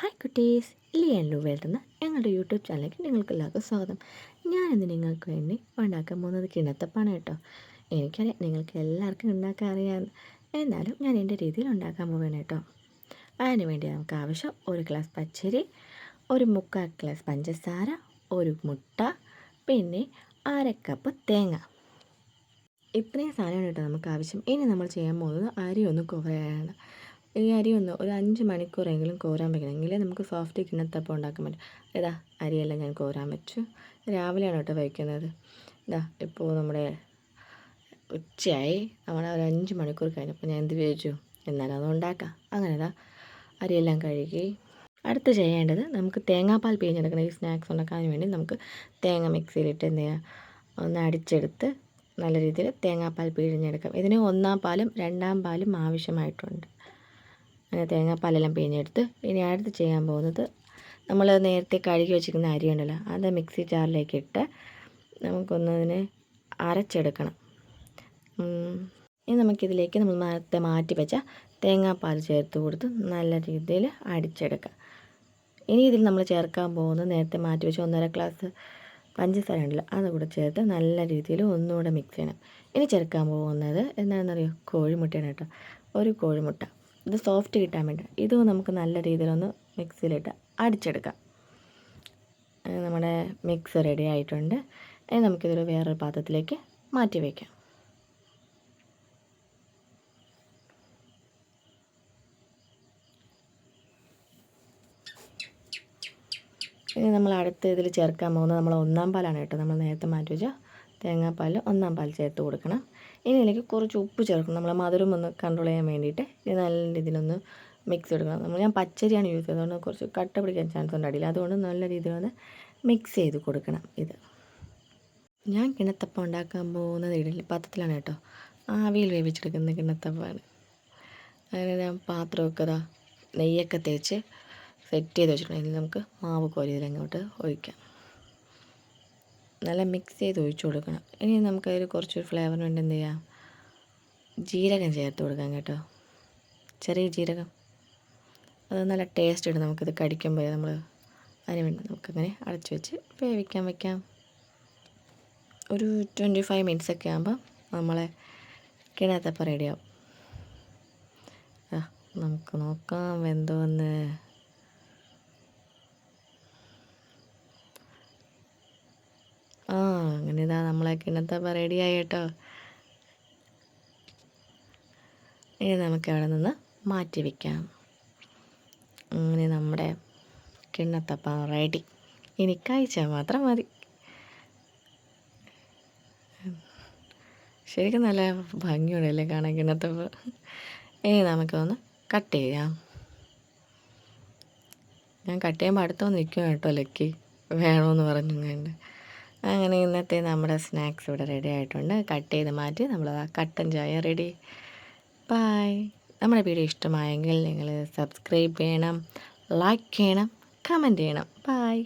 Hi കുട്ടീസ് ലിയൻ എന്ന ഞങ്ങളുടെ YouTube ചാനലിലേക്ക് നിങ്ങൾക്ക് എല്ലാവർക്കും സ്വാഗതം. ഞാനിന്ന് നിങ്ങൾക്ക് വേണ്ടി ഉണ്ടാക്കാൻ പോകുന്നത് കിണത്തപ്പാണ് കേട്ടോ. എനിക്കറിയാം നിങ്ങൾക്ക് എല്ലാവർക്കും ഉണ്ടാക്കാൻ അറിയാം. എന്നാലും ഞാൻ എന്റെ രീതിയിൽ ഉണ്ടാക്കാൻ പോവുകയാണ് കേട്ടോ. അതിന് വേണ്ടി നമുക്ക് ആവശ്യം ഒരു ഗ്ലാസ് പച്ചരി ഒരു മുക്കാൽ ഗ്ലാസ് പഞ്ചസാര ഒരു മുട്ട പിന്നെ അര കപ്പ് തേങ്ങ. ഇത്രയും സാധനമാണ് കേട്ടോ നമുക്ക് ആവശ്യം. ഇനി നമ്മൾ ചെയ്യാൻ പോകുന്നത് അരി ഒന്ന് കുറയാണ്. ഈ അരി ഒന്ന് ഒരു അഞ്ച് മണിക്കൂറെങ്കിലും കോരാൻ വെക്കണം. എങ്കിലേ നമുക്ക് സോഫ്റ്റ് കിണത്തപ്പം ഉണ്ടാക്കാൻ പറ്റും. ഇതാ അരിയെല്ലാം ഞാൻ കോരാൻ വെച്ചു. രാവിലെയാണ് കേട്ടോ വയ്ക്കുന്നത്. ഇതാ ഇപ്പോൾ നമ്മുടെ ഉച്ചയായി. നമ്മൾ ഒരു അഞ്ച് മണിക്കൂർ കഴിഞ്ഞപ്പോൾ ഞാൻ എന്ത് വിചാരിച്ചു? എന്നാലും അത് ഉണ്ടാക്കാം. അങ്ങനെ ഇതാ അരിയെല്ലാം കഴുകി. അടുത്ത് ചെയ്യേണ്ടത് നമുക്ക് തേങ്ങാപ്പാൽ പിഴിഞ്ഞെടുക്കണം. ഈ സ്നാക്സ് ഉണ്ടാക്കാൻ വേണ്ടി നമുക്ക് തേങ്ങ മിക്സിയിലിട്ട് എന്ത് ചെയ്യുക ഒന്ന് അടിച്ചെടുത്ത് നല്ല രീതിയിൽ തേങ്ങാപ്പാൽ പിഴിഞ്ഞെടുക്കാം. ഇതിന് ഒന്നാം പാലും രണ്ടാം പാലും ആവശ്യമായിട്ടുണ്ട്. അങ്ങനെ തേങ്ങാപ്പാലെല്ലാം പിഴിഞ്ഞെടുത്ത് ഇനി അടുത്ത് ചെയ്യാൻ പോകുന്നത് നമ്മൾ നേരത്തെ കഴുകി വെച്ചിരിക്കുന്ന അരി ഉണ്ടല്ലോ അത് മിക്സി ജാറിലേക്ക് ഇട്ട് നമുക്കൊന്നതിനെ അരച്ചെടുക്കണം. ഇനി നമുക്കിതിലേക്ക് നമ്മൾ നേരത്തെ മാറ്റി വെച്ച തേങ്ങാപ്പാൽ ചേർത്ത് കൊടുത്ത് നല്ല രീതിയിൽ അടിച്ചെടുക്കാം. ഇനി ഇതിൽ നമ്മൾ ചേർക്കാൻ പോകുന്നത് നേരത്തെ മാറ്റി വെച്ച ഒന്നര ഗ്ലാസ് പഞ്ചസാര ഉണ്ടല്ലോ അത് കൂടെ ചേർത്ത് നല്ല രീതിയിൽ ഒന്നുകൂടെ മിക്സ് ചെയ്യണം. ഇനി ചേർക്കാൻ പോകുന്നത് എന്താണെന്നറിയോ? കോഴിമുട്ടയാണ് കേട്ടോ. ഒരു കോഴിമുട്ട. ഇത് സോഫ്റ്റ് കിട്ടാൻ വേണ്ടി. ഇതും നമുക്ക് നല്ല രീതിയിലൊന്ന് മിക്സിയിലിട്ട് അടിച്ചെടുക്കാം. നമ്മുടെ മിക്സ് റെഡി ആയിട്ടുണ്ട്. ഇനി നമുക്കിതൊരു വേറൊരു പാത്രത്തിലേക്ക് മാറ്റി വയ്ക്കാം ഇനി നമ്മൾ അടുത്ത ഇതിൽ ചേർക്കാൻ പോകുന്നത് നമ്മൾ ഒന്നാം പാലാണ് കേട്ടോ. നമ്മൾ നേരത്തെ മാറ്റി വെച്ച തേങ്ങാപ്പാൽ ഒന്നാം പാൽ ചേർത്ത് കൊടുക്കണം. ഇനി ഇതിലേക്ക് കുറച്ച് ഉപ്പ് ചേർക്കണം. നമ്മളെ മധുരം ഒന്ന് കൺട്രോൾ ചെയ്യാൻ വേണ്ടിയിട്ട് ഇത് നല്ല രീതിയിലൊന്ന് മിക്സ് എടുക്കണം. നമ്മൾ ഞാൻ പച്ചരിയാണ് യൂസ് ചെയ്തത് അതുകൊണ്ട് കുറച്ച് കട്ട പിടിക്കാൻ ചാൻസ് ഉണ്ട് അടിയിൽ. അതുകൊണ്ട് നല്ല രീതിയിലൊന്ന് മിക്സ് ചെയ്ത് കൊടുക്കണം ഇത്. ഞാൻ കിണത്തപ്പം ഉണ്ടാക്കാൻ പോകുന്നത് ഇഡലി പാത്രത്തിലാണ് കേട്ടോ. ആവിയിൽ വേവിച്ചെടുക്കുന്ന കിണത്തപ്പമാണ്. അങ്ങനെ ഞാൻ പാത്രമൊക്കെ ഇതാ നെയ്യൊക്കെ തേച്ച് സെറ്റ് ചെയ്ത് വെച്ചിട്ടുണ്ടെങ്കിൽ നമുക്ക് മാവ് കോരി ഇതിലങ്ങോട്ട് ഒഴിക്കാം. നല്ല മിക്സ് ചെയ്ത് ഒഴിച്ചു കൊടുക്കണം. ഇനി നമുക്കതിൽ കുറച്ചൊരു ഫ്ലേവറിന് വേണ്ടി എന്ത് ചെയ്യാം? ജീരകം ചേർത്ത് കൊടുക്കാം കേട്ടോ. ചെറിയ ജീരകം. അത് നല്ല ടേസ്റ്റ് ഉണ്ട് നമുക്കിത് കടിക്കുമ്പോൾ നമ്മൾ അതിന് വേണ്ടി നമുക്കങ്ങനെ അടച്ചു വെച്ച് വേവിക്കാൻ വയ്ക്കാം ഒരു ട്വന്റി ഫൈവ് മിനിറ്റ്സ് ഒക്കെ ആകുമ്പോൾ നമ്മളെ കിണത്തപ്പം റെഡിയാവും നമുക്ക് നോക്കാം വെന്തോന്ന് ആ അങ്ങനെ ഇതാ നമ്മളെ കിണത്തപ്പം റെഡിയായി കേട്ടോ ഇനി നമുക്ക് അവിടെ നിന്ന് മാറ്റി വയ്ക്കാം അങ്ങനെ നമ്മുടെ കിണ്ണത്തപ്പം റെഡി ഇനി കഴിച്ചാൽ മാത്രം മതി. ശരിക്കും നല്ല ഭംഗിയുണ്ടല്ലേ കാണാൻ കിണ്ണത്തപ്പ്. ഇനി നമുക്കൊന്ന് കട്ട് ചെയ്യാം. ഞാൻ കട്ട് ചെയ്യുമ്പോൾ അടുത്തൊന്ന് നിൽക്കും കേട്ടോ ലക്കി. വേണമെന്ന് പറഞ്ഞു കണ്ട് അങ്ങനെ ഇന്നത്തെ നമ്മുടെ സ്നാക്സ് ഇവിടെ റെഡി ആയിട്ടുണ്ട്. കട്ട് ചെയ്ത് മാറ്റി നമ്മൾ ആ കട്ടൻ ചായ റെഡി ബായ് നമ്മുടെ വീഡിയോ ഇഷ്ടമായെങ്കിൽ നിങ്ങൾ സബ്സ്ക്രൈബ് ചെയ്യണം ലൈക്ക് ചെയ്യണം കമന്റ് ചെയ്യണം. ബായ്